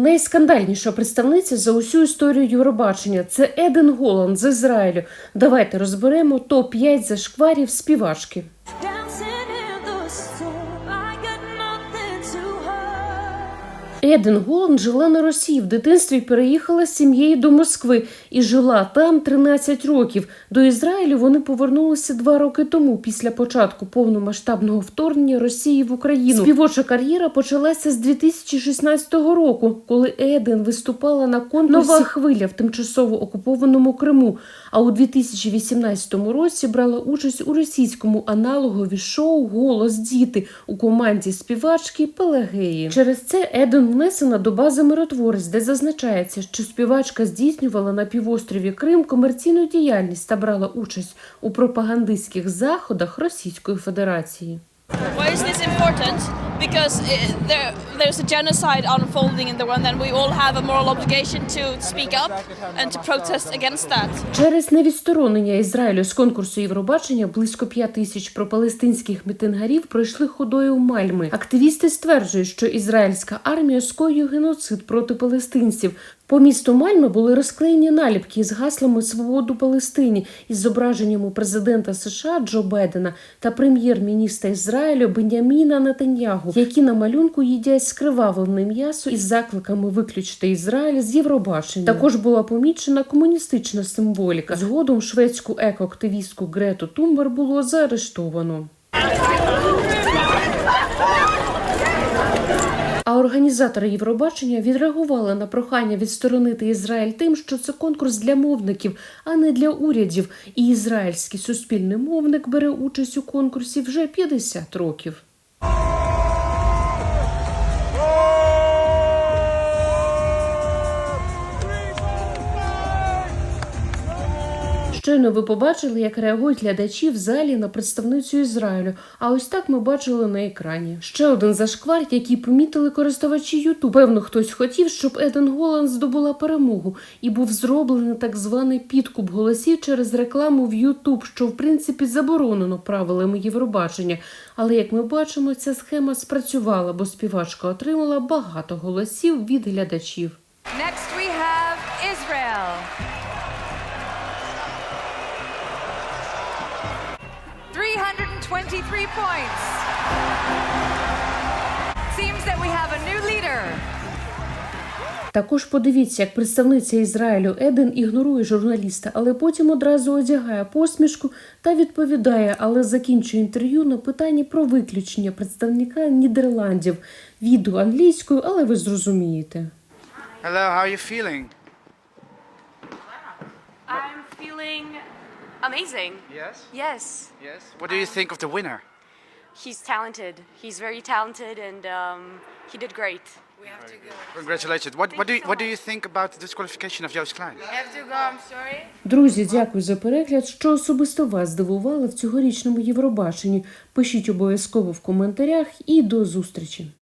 Найскандальніша представниця за усю історію Євробачення це Еден Голланд з Ізраїлю. Давайте розберемо топ 5 зашкварів співачки. Еден Голланд жила на Росії в дитинстві. Переїхала з сім'єю до Москви і жила там 13 років. До Ізраїлю вони повернулися два роки тому, після початку повномасштабного вторгнення Росії в Україну. Співоча кар'єра почалася з 2016 року, коли Еден виступала на конкурсі «Нова хвиля в тимчасово окупованому Криму. А у 2018 році брала участь у російському аналогові шоу Голос діти у команді співачки Пелагеї. Через це Еден внесена до бази миротворець, де зазначається, що співачка здійснювала на півострові Крим комерційну діяльність та брала участь у пропагандистських заходах Російської Федерації. Because uh, there, there's a genocide unfolding in the world, and we all have a moral obligation to speak up and to protest against that. Через невідсторонення Ізраїлю з конкурсу Євробачення близько 5 тисяч пропалестинських мітингарів пройшли ходою Мальми. Активісти стверджують, що ізраїльська армія скоює геноцид проти палестинців. По місту Мальми були розклеєні наліпки з гаслами Свободу Палестині із зображеннями президента США Джо Байдена та прем'єр-міністра Ізраїлю Беняміна Нетаньягу, які на малюнку їдять скривавлене м'ясо із закликами виключити Ізраїль з Євробачення. Також була помічена комуністична символіка. Згодом шведську екоактивістку Грету Тумбер було заарештовано. А організатори Євробачення відреагували на прохання відсторонити Ізраїль тим, що це конкурс для мовників, а не для урядів. І ізраїльський суспільний мовник бере участь у конкурсі вже 50 років. Щойно ви побачили, як реагують глядачі в залі на представницю Ізраїлю. А ось так ми бачили на екрані. Ще один зашквар, який помітили користувачі Ютуб. Певно, хтось хотів, щоб Еден Голланд здобула перемогу, і був зроблений так званий підкуп голосів через рекламу в Ютуб, що в принципі заборонено правилами Євробачення. Але як ми бачимо, ця схема спрацювала, бо співачка отримала багато голосів від глядачів. Next, we have 23 points. Seems that we have a new leader. Також подивіться, як представниця Ізраїлю Еден ігнорує журналіста, але потім одразу одягає посмішку та відповідає, але закінчує інтерв'ю на питанні про виключення представника Нідерландів. Віду англійською, але ви зрозумієте. Hello, how are you feeling? I'm feeling amazing. Yes. Yes, Yes. What do you think of the winner? he's talented. He's very talented, and um, he did great. We have to go. Congratulations. What what do you, what do you think about the disqualification of Joost Klein? Друзі, дякую за перегляд. Що особисто вас здивувало в цьогорічному Євробаченні? Пишіть обов'язково в коментарях і до зустрічі.